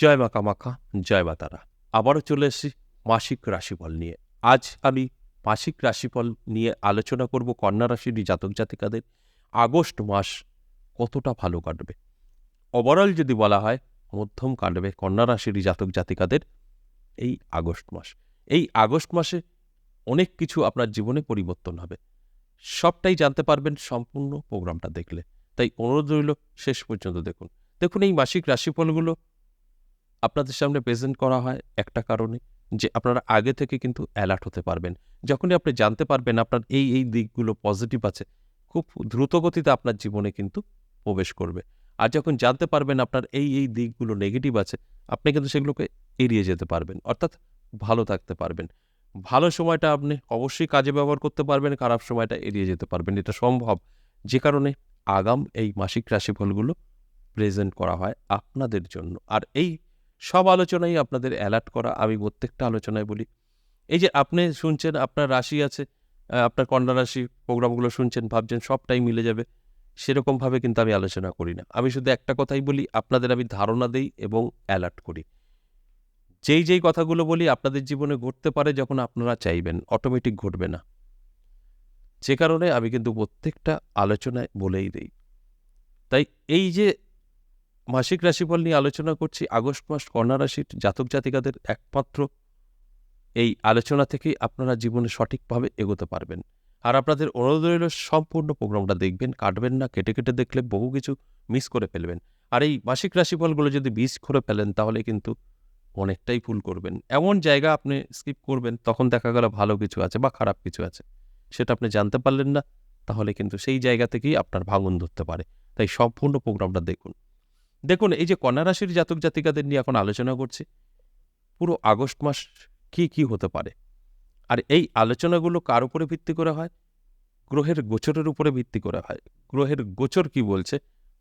জয় মা কামাখ্যা, জয় মা তারা। আবারও চলে এসেছি মাসিক রাশিফল নিয়ে। আজ আমি মাসিক রাশিফল নিয়ে আলোচনা করব কন্যা রাশির জাতক জাতিকাদের। আগস্ট মাস কতটা ভালো কাটবে? ওভারঅল যদি বলা হয়, মধ্যম কাটবে কন্যা রাশির জাতক জাতিকাদের এই আগস্ট মাস। এই আগস্ট মাসে অনেক কিছু আপনার জীবনে পরিবর্তন হবে। সবটাই জানতে পারবেন সম্পূর্ণ প্রোগ্রামটা দেখলে। তাই অনুরোধ রইল, শেষ পর্যন্ত দেখুন। দেখুন এই মাসিক রাশিফলগুলো আপনাদের সামনে প্রেজেন্ট করা হয় একটা কারণে যে আপনারা আগে থেকে কিন্তু অ্যালার্ট হতে পারবেন। যখনই আপনি জানতে পারবেন আপনার এই এই দিকগুলো পজিটিভ আছে, খুব দ্রুত গতিতে আপনার জীবনে কিন্তু প্রবেশ করবে। আর যখন জানতে পারবেন আপনার এই এই দিকগুলো নেগেটিভ আছে, আপনি কিন্তু সেগুলোকে এড়িয়ে যেতে পারবেন, অর্থাৎ ভালো থাকতে পারবেন। ভালো সময়টা আপনি অবশ্যই কাজে ব্যবহার করতে পারবেন, খারাপ সময়টা এড়িয়ে যেতে পারবেন। এটা সম্ভব। যে কারণে আগাম এই মাসিক রাশিফলগুলো প্রেজেন্ট করা হয় আপনাদের জন্য। আর এই সব আলোচনাই আপনাদের অ্যালার্ট করা, আমি প্রত্যেকটা আলোচনায় বলি। এই যে আপনি শুনছেন, আপনার রাশি আছে আপনার কন্যা রাশি প্রোগ্রামগুলো শুনছেন, ভাবছেন সবটাই মিলে যাবে, সেরকমভাবে কিন্তু আমি আলোচনা করি না। আমি শুধু একটা কথাই বলি, আপনাদের আমি ধারণা দেই এবং অ্যালার্ট করি। যেই যেই কথাগুলো বলি, আপনাদের জীবনে ঘটতে পারে যখন আপনারা চাইবেন অটোমেটিক ঘটবে না। যে কারণে আমি কিন্তু প্রত্যেকটা আলোচনায় বলেই দিই। তাই এই যে মাসিক রাশিফল নিয়ে আলোচনা করছি আগস্ট মাস কন্যা রাশির জাতক জাতিকাদের একমাত্র। এই আলোচনা থেকেই আপনারা জীবনে সঠিকভাবে এগোতে পারবেন। আর আপনাদের অনুরোধ রইল, সম্পূর্ণ প্রোগ্রামটা দেখবেন, কাটবেন না, কেটে কেটে দেখলে বহু কিছু মিস করে ফেলবেন। আর এই মাসিক রাশিফলগুলো যদি মিস করে ফেলেন, তাহলে কিন্তু অনেকটাই ভুল করবেন। এমন জায়গা আপনি স্কিপ করবেন, তখন দেখা গেল ভালো কিছু আছে বা খারাপ কিছু আছে। সেটা আপনি জানতে পারলেন না, তাহলে কিন্তু সেই জায়গা থেকেই আপনার ভাঙন ধরতে পারে। তাই সম্পূর্ণ প্রোগ্রামটা দেখুন। দেখুন, এই যে কন্যা রাশির জাতক জাতিকাদের নিয়ে এখন আলোচনা করছি, পুরো আগস্ট মাস কি কি হতে পারে? আর এই আলোচনাগুলো কার উপরে ভিত্তি করে হয়? গ্রহের গোচরের উপরে ভিত্তি করে হয়। গ্রহের গোচর কি বলছে,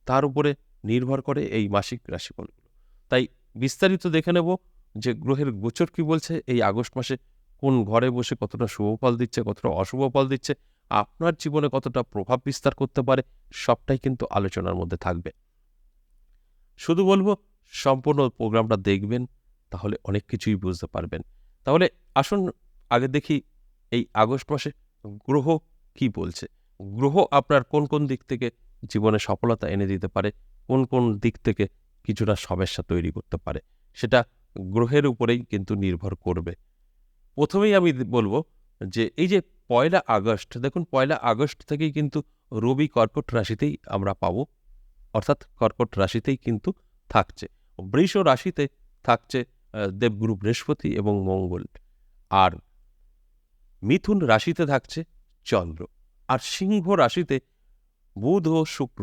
তার উপরে নির্ভর করে এই মাসিক রাশিফলগুলো তাই বিস্তারিত দেখে নেব যে গ্রহের গোচর কি বলছে, এই আগস্ট মাসে কোন ঘরে বসে কতটা শুভ ফল দিচ্ছে, কতটা অশুভ ফল দিচ্ছে, আপনার জীবনে কতটা প্রভাব বিস্তার করতে পারে, সবটাই কিন্তু আলোচনার মধ্যে থাকবে। শুধু বলব, সম্পূর্ণ প্রোগ্রামটা দেখবেন, তাহলে অনেক কিছুই বুঝতে পারবেন। তাহলে আসুন, আগে দেখি এই আগস্ট মাসে গ্রহ কি বলছে? গ্রহ আপনার কোন কোন দিক থেকে জীবনে সফলতা এনে দিতে পারে? কোন কোন দিক থেকে কিছুটা সমস্যা তৈরি করতে পারে? সেটা গ্রহের উপরেই কিন্তু নির্ভর করবে। প্রথমেই আমি বলব যে এই যে পয়লা আগস্ট, দেখুন পয়লা আগস্ট থেকেই কিন্তু রবি কর্কট রাশিতেই আমরা পাবো। অর্থাৎ কর্কট রাশিতেই কিন্তু থাকছে। বৃষ রাশিতে থাকছে দেবগুরু বৃহস্পতি এবং মঙ্গল। আর মিথুন রাশিতে থাকছে চন্দ্র। আর সিংহ রাশিতে বুধ ও শুক্র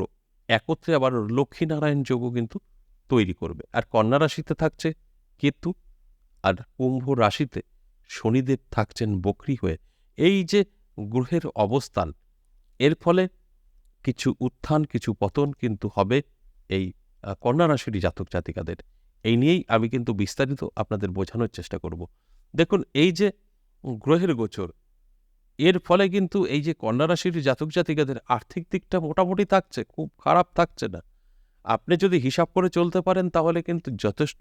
একত্রে আবার লক্ষ্মীনারায়ণ যোগও কিন্তু তৈরি করবে। আর কন্যা রাশিতে থাকছে কেতু। আর কুম্ভ রাশিতে শনিদেব থাকছেন বকরি হয়ে। এই যে গ্রহের অবস্থান, এর ফলে কিছু উত্থান, কিছু পতন কিন্তু হবে এই কন্যা রাশির জাতক জাতিকাদের। এই নিয়েই আমি কিন্তু বিস্তারিত আপনাদের বোঝানোর চেষ্টা করব। দেখুন, এই যে গ্রহের গোচর, এর ফলে কিন্তু এই যে কন্যা রাশির জাতক জাতিকাদের আর্থিক দিকটা মোটামুটি থাকছে, খুব খারাপ থাকছে না। আপনি যদি হিসাব করে চলতে পারেন, তাহলে কিন্তু যথেষ্ট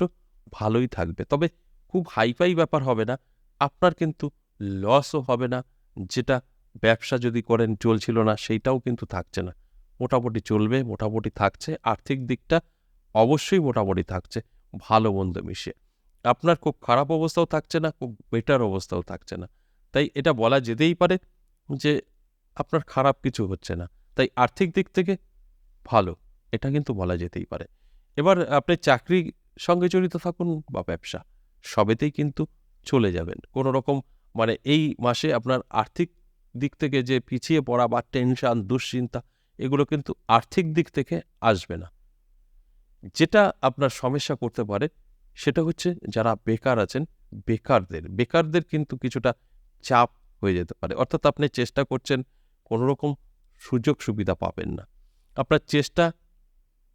ভালোই থাকবে। তবে খুব হাইফাই ব্যাপার হবে না, আপনার কিন্তু লসও হবে না, যেটা ব্যবসা যদি করেন চলছিল না, সেইটাও কিন্তু থাকছে না। মোটামুটি চলবে, মোটামুটি থাকছে, আর্থিক দিকটা অবশ্যই মোটামুটি থাকছে, ভালো মন্দ মিশে আপনার খুব খারাপ অবস্থাও থাকছে না, খুব বেটার অবস্থাও থাকছে না। তাই এটা বলা যেতেই পারে যে আপনার খারাপ কিছু হচ্ছে না। তাই আর্থিক দিক থেকে ভালো, এটা কিন্তু বলা যেতেই পারে। এবার আপনি চাকরি সঙ্গে জড়িত থাকুন বা ব্যবসা, সবেতেই কিন্তু চলে যাবেন। কোনো রকম মানে এই মাসে আপনার আর্থিক দিক থেকে যে পিছিয়ে পড়া বা টেনশন দুশ্চিন্তা, এগুলো কিন্তু আর্থিক দিক থেকে আসবে না। যেটা আপনার সমস্যা করতে পারে, সেটা হচ্ছে যারা বেকার আছেন, বেকারদের বেকারদের কিন্তু কিছুটা চাপ হয়ে যেতে পারে। অর্থাৎ আপনি চেষ্টা করছেন কোনো রকম সুযোগ সুবিধা পাবেন না। আপনার চেষ্টা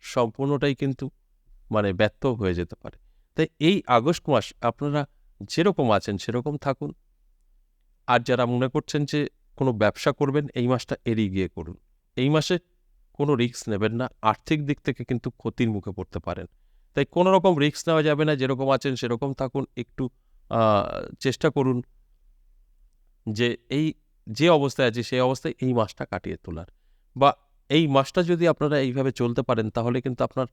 সম্পূর্ণটাই কিন্তু মানে ব্যর্থ হয়ে যেতে পারে। তাই এই আগস্ট মাস আপনারা যেরকম আছেন, সেরকম থাকুন। আর যারা মনে করছেন যে কোনো ব্যবসা করবেন, এই মাসটা এড়িয়ে গিয়ে করুন। এই মাসে কোনো রিস্ক নেবেন না, আর্থিক দিক থেকে কিন্তু ক্ষতির মুখে পড়তে পারেন। তাই কোনো রকম রিস্ক নেওয়া যাবে না, যেরকম আছেন সেরকম থাকুন, একটু চেষ্টা করুন যে এই, যে অবস্থায় আছে সেই অবস্থায় এই মাসটা কাটিয়ে তোলার। বা এই মাসটা যদি আপনারা এইভাবে চলতে পারেন, তাহলে কিন্তু আপনার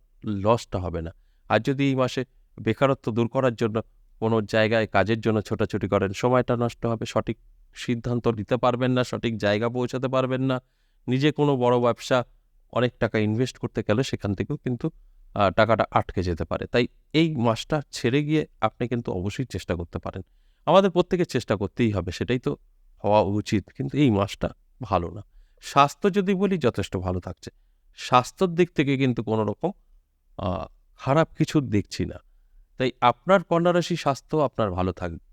লসটা হবে না। আর যদি এই মাসে বেকারত্ব দূর করার জন্য কোনো জায়গায় কাজের জন্য ছোটাছুটি করেন, সময়টা নষ্ট হবে, সঠিক সিদ্ধান্ত নিতে পারবেন না, সঠিক জায়গা পৌঁছাতে পারবেন না। নিজে কোনো বড় ব্যবসা অনেক টাকা ইনভেস্ট করতে গেলে সেখান থেকেও কিন্তু টাকাটা আটকে যেতে পারে। তাই এই মাসটা ছেড়ে গিয়ে আপনি কিন্তু অবশ্যই চেষ্টা করতে পারেন। আমাদের প্রত্যেকের চেষ্টা করতেই হবে, সেটাই তো হওয়া উচিত। কিন্তু এই মাসটা ভালো না। স্বাস্থ্য যদি বলি, যথেষ্ট ভালো থাকছে। স্বাস্থ্যর দিক থেকে কিন্তু কোনো রকম খারাপ কিছু দেখছি না। তাই আপনার কন্যারাশি স্বাস্থ্য আপনার ভালো থাকবে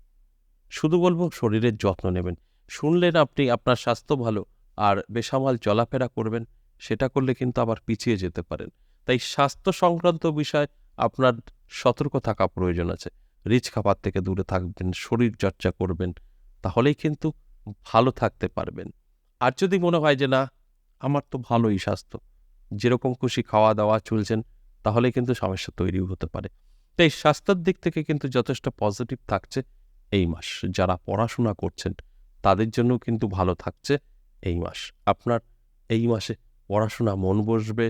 শুধু বলব শরীরের যত্ন নেবেন। শুনলেন আপনি আপনার স্বাস্থ্য ভালো আর বেসামাল চলাফেরা করবেন, সেটা করলে কিন্তু আবার পিছিয়ে যেতে পারেন। তাই স্বাস্থ্য সংক্রান্ত বিষয় আপনার সতর্ক থাকা প্রয়োজন আছে। রিচ খাবার থেকে দূরে থাকবেন শরীর চর্চা করবেন, তাহলেই কিন্তু ভালো থাকতে পারবেন। আর যদি মনে হয় যে না, আমার তো ভালোই স্বাস্থ্য, যেরকম খুশি খাওয়া দাওয়া চলছেন তাহলে কিন্তু সমস্যা তৈরিও হতে পারে। তাই স্বাস্থ্যের দিক থেকে কিন্তু যথেষ্ট পজিটিভ থাকছে। এই মাস। যারা পড়াশোনা করছেন, তাদের জন্য কিন্তু ভালো থাকছে এই মাস। আপনার এই মাসে পড়াশোনা মন বসবে,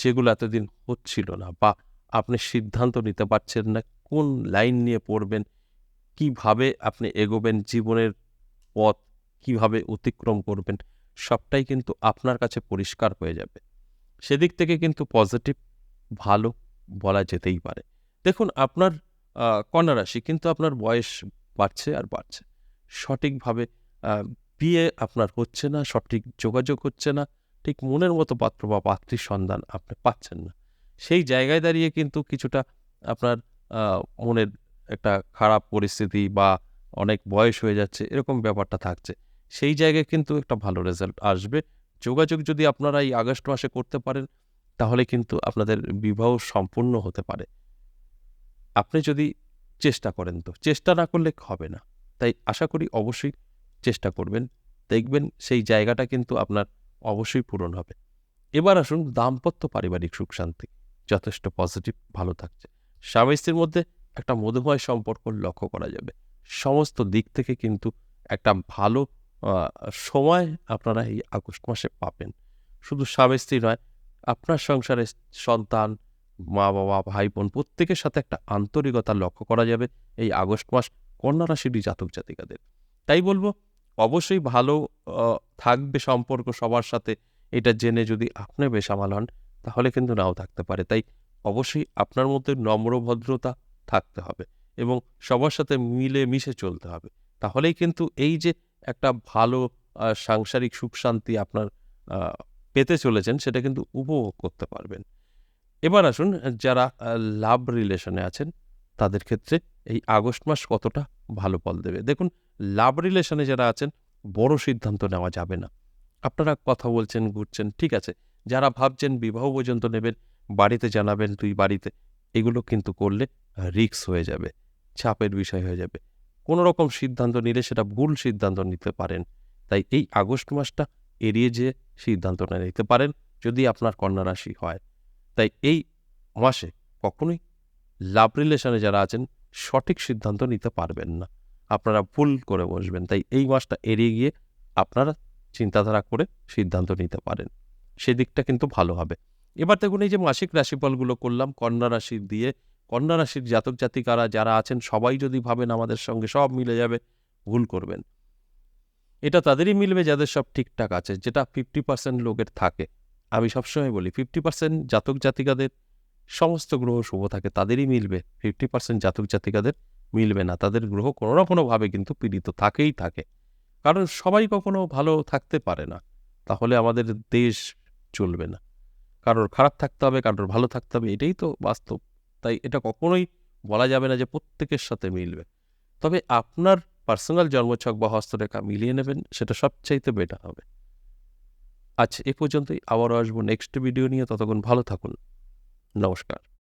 যেগুলো এতদিন হচ্ছিল না বা আপনি সিদ্ধান্ত নিতে পারছেন না, কোন লাইন নিয়ে পড়বেন, কীভাবে আপনি এগোবেন জীবনের পথ, কীভাবে অতিক্রম করবেন, সবটাই কিন্তু আপনার কাছে পরিষ্কার হয়ে যাবে। সেদিক থেকে কিন্তু পজিটিভ, ভালো বলা যেতেই পারে। দেখুন, আপনার কন্যা রাশি কিন্তু আপনার বয়স বাড়ছে আর বাড়ছে। সঠিকভাবে বিয়ে আপনার হচ্ছে না, সঠিক যোগাযোগ হচ্ছে না, ঠিক মনের মতো পাত্র বা পাত্রীর সন্ধান আপনি পাচ্ছেন না। সেই জায়গায় দাঁড়িয়ে কিন্তু কিছুটা আপনার মনের একটা খারাপ পরিস্থিতি বা অনেক বয়স হয়ে যাচ্ছে, এরকম ব্যাপারটা থাকছে। সেই জায়গায় কিন্তু একটা ভালো রেজাল্ট আসবে। যোগাযোগ যদি আপনারা এই আগস্ট মাসে করতে পারেন, তাহলে কিন্তু আপনাদের বিবাহ সম্পূর্ণ হতে পারে। আপনি যদি চেষ্টা করেন তো। চেষ্টা না করলে হবে না। তাই আশা করি অবশ্যই চেষ্টা করবেন। দেখবেন সেই জায়গাটা কিন্তু আপনার অবশ্যই পূরণ হবে। এবার আসুন দাম্পত্য পারিবারিক সুখ শান্তি। যথেষ্ট পজিটিভ ভালো থাকছে। স্বামী স্ত্রীর মধ্যে একটা মধুময় সম্পর্ক লক্ষ্য করা যাবে। সমস্ত দিক থেকে কিন্তু একটা ভালো সময় আপনারা এই আগস্ট মাসে পাবেন। শুধু স্বামী স্ত্রী নয়, আপনার সংসারে সন্তান মা বাবা, ভাই বোন প্রত্যেকের সাথে একটা আন্তরিকতা লক্ষ্য করা যাবে এই আগস্ট মাস কন্যা রাশির জাতক জাতিকাদের। তাই বলব, অবশ্যই ভালো থাকবে সম্পর্ক সবার সাথে। এটা জেনে যদি আপনি বেসামাল হন, তাহলে কিন্তু নাও থাকতে পারে। তাই অবশ্যই আপনার মধ্যে নম্র ভদ্রতা থাকতে হবে এবং সবার সাথে মিলে মিশে চলতে হবে। তাহলেই কিন্তু এই যে একটা ভালো সাংসারিক সুখ শান্তি আপনার পেতে চলেছেন, সেটা কিন্তু উপভোগ করতে পারবেন। এবার আসুন যারা লাভ রিলেশনে আছেন, তাদের ক্ষেত্রে এই আগস্ট মাস কতটা ভালো ফল দেবে? দেখুন লাভ রিলেশনে যারা আছেন, বড় সিদ্ধান্ত নেওয়া যাবে না। আপনারা কথা বলছেন, ঘুরছেন, ঠিক আছে। যারা ভাবছেন বিবাহ পর্যন্ত নেবেন, বাড়িতে জানাবেন তুই বাড়িতে, এগুলো কিন্তু করলে রিক্স হয়ে যাবে, চাপের বিষয় হয়ে যাবে। কোনো রকম সিদ্ধান্ত নিলে সেটা ভুল সিদ্ধান্ত নিতে পারেন। তাই এই আগস্ট মাসটা এড়িয়ে যেয়ে সিদ্ধান্তটা নিতে পারেন, যদি আপনার কন্যা রাশি হয়। তাই এই মাসে কখনোই লাভ রিলেশনে যারা আছেন সঠিক সিদ্ধান্ত নিতে পারবেন না। আপনারা ভুল করে বসবেন। তাই এই মাসটা এড়িয়ে গিয়ে আপনারা চিন্তাধারা করে সিদ্ধান্ত নিতে পারেন। সেদিকটা কিন্তু ভালো হবে। এবার দেখুন এই যে মাসিক রাশিফলগুলো করলাম, কন্যা রাশি দিয়ে, কন্যা রাশির জাতক জাতিকারা যারা আছেন, সবাই যদি ভাবেন আমাদের সঙ্গে সব মিলে যাবে, ভুল করবেন। এটা তাদেরই মিলবে যাদের সব ঠিকঠাক আছে, যেটা ফিফটি পার্সেন্ট লোকের থাকে। আমি সবসময় বলি ফিফটি পার্সেন্ট জাতক জাতিকাদের সমস্ত গ্রহ শুভ থাকে, তাদেরই মিলবে। ফিফটি পার্সেন্ট জাতক জাতিকাদের মিলবে না, তাদের গ্রহ কোনো না কোনোভাবে কিন্তু পীড়িত থাকেই থাকে। কারণ সবাই কখনো ভালো থাকতে পারে না, তাহলে আমাদের দেশ চলবে না। কারোর খারাপ থাকতে হবে, কারোর ভালো থাকতে হবে, এটাই তো বাস্তব। তাই এটা কখনোই বলা যাবে না যে প্রত্যেকের সাথে মিলবে। তবে আপনার পার্সোনাল জন্মছক বা হস্তরেখা মিলিয়ে নেবেন, সেটা সবচাইতে বেটার হবে। আচ্ছা এ পর্যন্তই। আবারও আসব নেক্সট ভিডিও নিয়ে। ততক্ষণ ভালো থাকুন। নমস্কার।